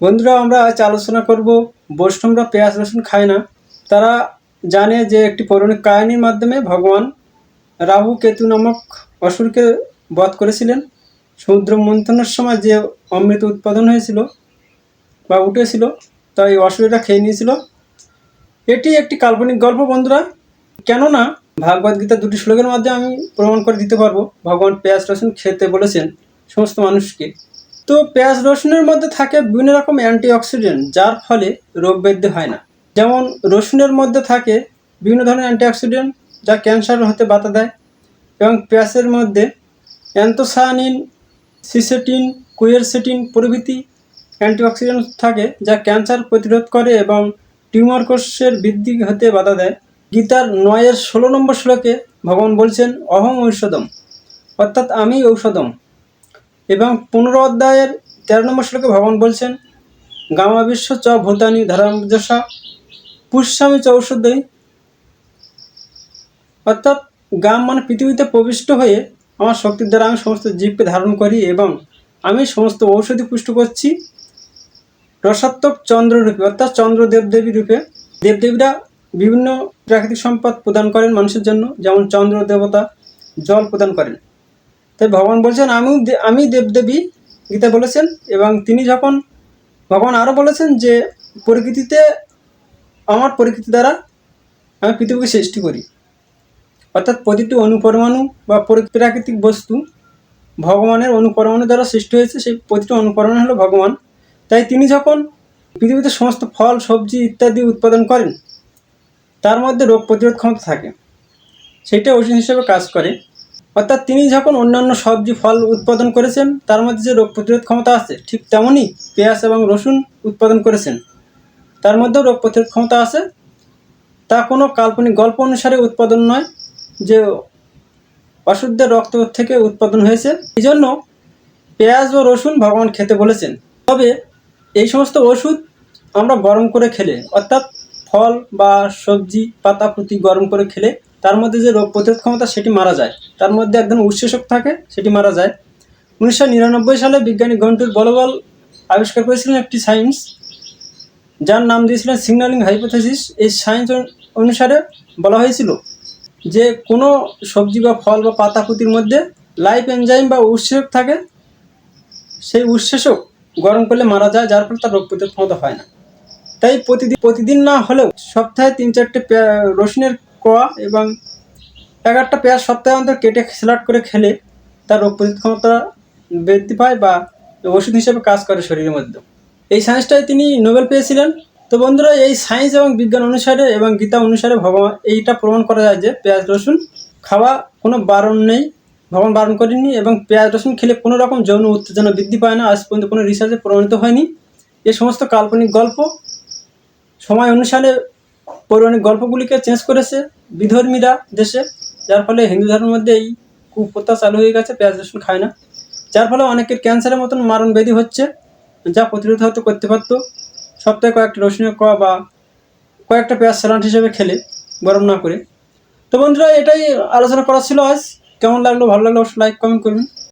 বন্ধুরা, আমরা আজ আলোচনা করব বৈষ্ণবরা পেঁয়াজ, রসুন খায় না। তারা জানে যে একটি পৌরাণিক কাহিনীর মাধ্যমে ভগবান রাহু কেতু নামক অসুরকে বধ করেছিলেন। সমুদ্র মন্থনের সময় যে অমৃত উৎপাদন হয়েছিল বা উঠেছিল তাই অসুরেরা খেয়ে নিয়েছিল। এটি একটি কাল্পনিক গল্প বন্ধুরা। কেননা, ভাগবত গীতা দুটি শ্লোকের মাধ্যমে আমি প্রমাণ করে দিতে পারব, ভগবান পেঁয়াজ, রসুন খেতে বলেছেন সমস্ত মানুষকে। তো পেঁয়াজ রসুনের মধ্যে থাকে বিভিন্ন রকম অ্যান্টিঅক্সিডেন্ট, যার ফলে রোগ ব্যাধি হয় না। যেমন রসুনের মধ্যে থাকে বিভিন্ন ধরনের অ্যান্টিঅক্সিডেন্ট, যা ক্যান্সার হতে বাধা দেয়। এবং পেঁয়াজের মধ্যে অ্যান্থোসায়ানিন, সিসেটিন, কুয়েরসেটিন প্রভৃতি অ্যান্টিঅক্সিডেন্ট থাকে, যা ক্যান্সার প্রতিরোধ করে এবং টিউমার কোষের বৃদ্ধি হতে বাধা দেয়। গীতার নয়ের ষোলো নম্বর শ্লোকে ভগবান বলছেন, অহম ঔষধম। অর্থাৎ আমি ঔষধম। এবং পনেরো অধ্যায়ের তেরো নম্বর শ্লোকে ভগবান বলছেন, গামা বিশ্ব চ ভূতানি ধর্মযশা পুষ্যামি চ অর্থাৎ গাম মানে পৃথিবীতে প্রবিষ্ট হয়ে আমার শক্তির দ্বারা আমি সমস্ত জীবকে ধারণ করি এবং আমি সমস্ত ঔষধি পুষ্ট করছি। রসাত্মক চন্দ্র রূপে অর্থাৎ চন্দ্র দেবদেবী রূপে দেবদেবীরা বিভিন্ন প্রাকৃতিক সম্পদ প্রদান করেন মানুষের জন্য, যেমন চন্দ্র দেবতা জল প্রদান করেন। তাই ভগবান বলছেন আমি আমি দেবদেবী। গীতা বলেছেন এবং তিনি যখন ভগবান আরও বলেছেন যে, প্রকৃতিতে, আমার প্রকৃতি দ্বারা আমি পৃথিবীকে সৃষ্টি করি। অর্থাৎ প্রতিটি অনুপরমাণু বা প্রাকৃতিক বস্তু ভগবানের অনুপরমাণু দ্বারা সৃষ্টি হয়েছে, সেই প্রতিটি অনুপরমাণু হলো ভগবান। তাই তিনি যখন পৃথিবীতে সমস্ত ফল, সবজি ইত্যাদি উৎপাদন করেন, তার মধ্যে রোগ প্রতিরোধ ক্ষমতা থাকে। সেটা ওষুধ হিসেবে কাজ করে। অর্থাৎ তিনি যখন অন্যান্য সবজি ফল উৎপাদন করেছেন, তার মধ্যে যে রোগ প্রতিরোধ ক্ষমতা আছে, ঠিক তেমনই পেঁয়াজ এবং রসুন উৎপাদন করেছেন। তার মধ্যেও রোগ প্রতিরোধ ক্ষমতা আছে। তা কোনো কাল্পনিক গল্প অনুসারে উৎপাদন নয় যে অশুদ্ধের রক্ত থেকে উৎপাদন হয়েছে। এই জন্য পেঁয়াজ ও রসুন ভগবান খেতে বলেছেন। তবে এই সমস্ত ওষুধ আমরা গরম করে খেলে, অর্থাৎ ফল বা সবজি, পাতা পুঁতি গরম করে খেলে তার মধ্যে যে রোগ প্রতিরোধ ক্ষমতা, সেটি মারা যায়। তার মধ্যে একদম উৎসেচক থাকে, সেটি মারা যায়। উনিশশো নিরানব্বই সালে বিজ্ঞানী গন্টুর বলবল আবিষ্কার করেছিলেন একটি সায়েন্স যার নাম দিয়েছিলেন সিগন্যালিং হাইপোথেসিস। এই সায়েন্স অনুসারে বলা হয়েছিল যে, কোনো সবজি বা ফল বা পাতা পুঁতির মধ্যে লাইফ এনজাইম বা উৎসেচক থাকে। সেই উৎসেচক গরম করলে মারা যায়, যার ফলে তার রোগ প্রতিরোধ ক্ষমতা হয় না। তাই প্রতিদিন প্রতিদিন না হলেও সপ্তাহে তিন চারটে রসুনের কোয়া এবং একটা পেঁয়াজ সপ্তাহে অন্তর কেটে স্যালাড করে খেলে তার রোগ প্রতিরোধ ক্ষমতা বৃদ্ধি পায় বা ওষুধ হিসেবে কাজ করে শরীরের মধ্যে। এই সায়েন্সটাই তিনি নোবেল পেয়েছিলেন। তো বন্ধুরা, এই সায়েন্স এবং বিজ্ঞান অনুসারে এবং গীতা অনুসারে ভগবান এইটা প্রমাণ করা যায় যে পেঁয়াজ, রসুন খাওয়া কোনো বারণ নেই, ভগবান বারণ করেনি এবং পেঁয়াজ, রসুন খেলে কোনো রকম যৌন উত্তেজনা বৃদ্ধি পায় না। আজ পর্যন্ত কোনো রিসার্চে প্রমাণিত হয়নি। এ সমস্ত কাল্পনিক গল্প সময় অনুসারে পৌরাণিক গল্পগুলিকে চেঞ্জ করেছে বিধর্মীরা দেশে, যার ফলে হিন্দু ধর্মের মধ্যে এই কুপ্রথা চালু হয়ে গেছে, পেঁয়াজ রসুন খায় না। যার ফলে অনেকের ক্যান্সারের মতন মারণ ব্যাধি হচ্ছে, যা প্রতিরোধ হয়তো করতে পারতো। সপ্তাহে কয়েকটা রসুনের ক বা কয়েকটা পেঁয়াজ স্যালাড হিসেবে খেলে, গরম না করে। তো বন্ধুরা, এটাই আলোচনা করা ছিল আজ। কেমন লাগল, ভালো লাগল, অবশ্যই লাইক কমেন্ট করবেন।